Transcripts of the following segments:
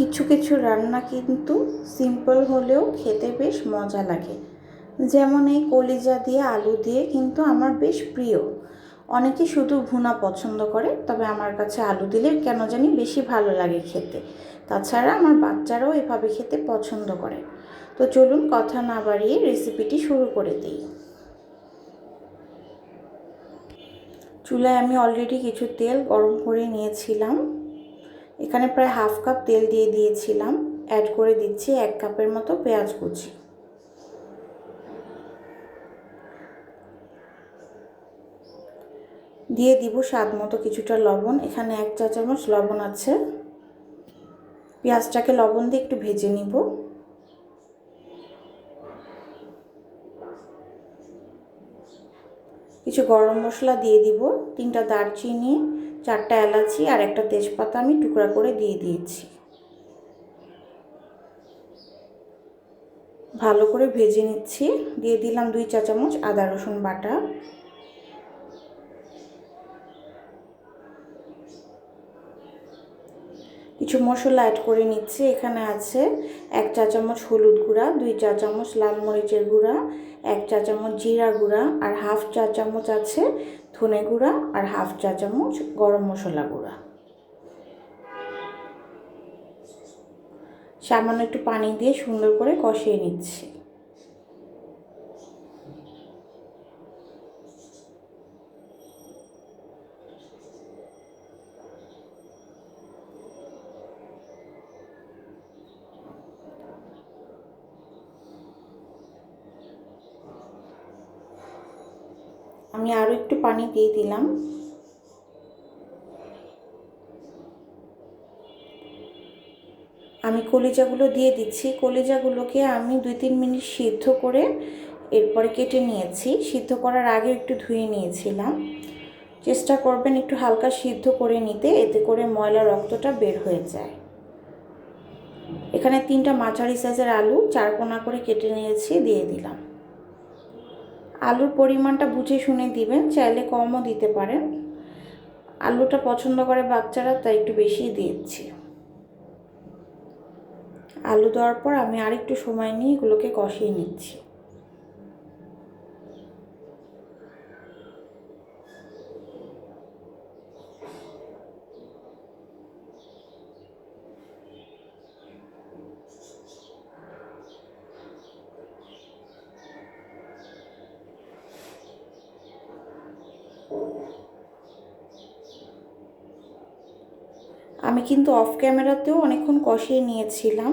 কিছু কিছু রান্না কিন্তু সিম্পল হলেও খেতে বেশ মজা লাগে। যেমন এই কলিজা দিয়ে আলু দিয়ে কিন্তু আমার বেশ প্রিয়। অনেকে শুধু ভুনা পছন্দ করে, তবে আমার কাছে আলু দিলে কেন জানি বেশি ভালো লাগে খেতে। তাছাড়া আমার বাচ্চারাও এভাবে খেতে পছন্দ করে। তো চলুন কথা না বাড়িয়ে রেসিপিটি শুরু করে দিই। চুলায় আমি অলরেডি কিছু তেল গরম করে নিয়েছিলাম। এখানে প্রায় হাফ কাপ তেল দিয়ে দিয়েছিলাম। অ্যাড করে দিচ্ছি এক কাপের মতো পেঁয়াজ কুচি। দিয়ে দিব স্বাদ মতো কিছুটা লবণ। এখানে এক চা চামচ লবণ আছে। পেঁয়াজটাকে লবণ দিয়ে একটু ভেজে নিব। কিছু গরম মশলা দিয়ে দিব। তিনটা দারচিনি চারটা এলাচি আর একটা তেজপাতা আমি টুকরা করে দিয়ে দিয়েছি। ভালো করে ভেজে নিচ্ছি। দিয়ে দিলাম দুই চা চামচ আদা রসুন বাটা। কিছু মশলা অ্যাড করে নিচ্ছি। এখানে আছে এক চা চামচ হলুদ গুঁড়া, দুই চা চামচ লাল মরিচের গুঁড়া, এক চা চামচ জিরা গুঁড়া আর হাফ চা চামচ আছে ধনে গুঁড়া আর হাফ চা চামচ গরম মশলা গুঁড়া। সামান্য একটু পানি দিয়ে সুন্দর করে কষিয়ে নিচ্ছি। আমি আরও একটু পানি দিয়ে দিলাম। আমি কলিজাগুলো দিয়ে দিচ্ছি। কলিজাগুলোকে আমি দুই তিন মিনিট সিদ্ধ করে এরপরে কেটে নিয়েছি। সিদ্ধ করার আগে একটু ধুয়ে নিয়েছিলাম। চেষ্টা করবেন একটু হালকা সিদ্ধ করে নিতে, এতে করে ময়লা রক্তটা বের হয়ে যায়। এখানে তিনটা মাঝারি সাইজের আলু, চার কোনা করে কেটে নিয়েছি, দিয়ে দিলাম। আলুর পরিমাণটা বুঝে শুনে দিবেন, চাইলে কমও দিতে পারেন। আলুটা পছন্দ করে বাচ্চারা, তাই একটু বেশি দিয়েছি আলু দেওয়ার পর আমি আরেকটু সময় নিয়ে এগুলোকে কষিয়ে নিচ্ছি। আমি কিন্তু অফ ক্যামেরাতেও অনেকক্ষণ কষিয়ে নিয়েছিলাম।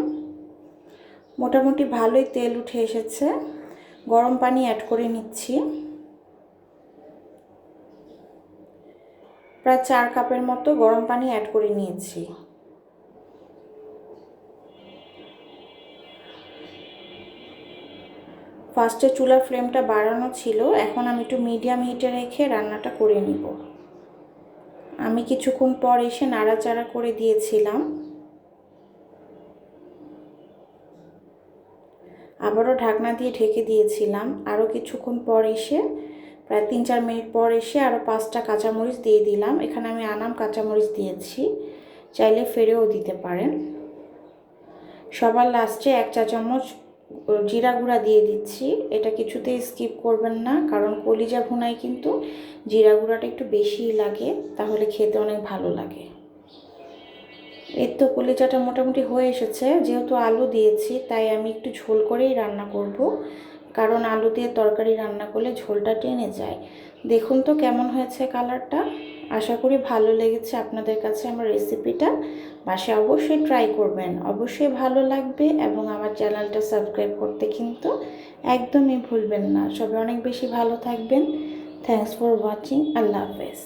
মোটামুটি ভালোই তেল উঠে এসেছে। গরম পানি অ্যাড করে নিচ্ছি। প্রায় চার কাপের মতো গরম পানি অ্যাড করে নিয়েছি। ফার্স্টে চুলার ফ্লেমটা বাড়ানো ছিল, এখন আমি একটু মিডিয়াম হিটে রেখে রান্নাটা করে নিব। আমি কিছুক্ষণ পর এসে নাড়াচাড়া করে দিয়েছিলাম। আবারও ঢাকনা দিয়ে ঢেকে দিয়েছিলাম। আরও কিছুক্ষণ পর এসে, প্রায় তিন চার মিনিট পর এসে আরও পাঁচটা কাঁচামরিচ দিয়ে দিলাম। এখানে আমি আনাম কাঁচামরিচ দিয়েছি। চাইলে ফেরেও দিতে পারেন। সবার লাস্টে এক চা চামচ জিরা গুঁড়া দিয়ে দিচ্ছি। এটা কিছুতেই স্কিপ করবেন না, কারণ কলিজা ভুনায় কিন্তু জিরা গুঁড়াটা একটু বেশি লাগে, তাহলে খেতে অনেক ভালো লাগে। এর তো কলিজাটা মোটামুটি হয়ে এসেছে, যেহেতু আলু দিয়েছি, তাই আমি একটু ঝোল করেই রান্না করব। কারণ আলু দিয়ে তরকারি রান্না করলে ঝোলটা টেনে যায়। দেখুন তো কেমন হয়েছে কালারটা। আশা করি ভালো লেগেছে আপনাদের কাছে আমার রেসিপিটা। বাসে অবশ্যই ট্রাই করবেন। অবশ্যই ভালো লাগবে এবং আমার চ্যানেলটা সাবস্ক্রাইব করতে কিন্তু একদমই ভুলবেন না। সবাই অনেক বেশি ভালো থাকবেন। থ্যাংকস ফর ওয়াচিং আল্লাহ হাফেজ।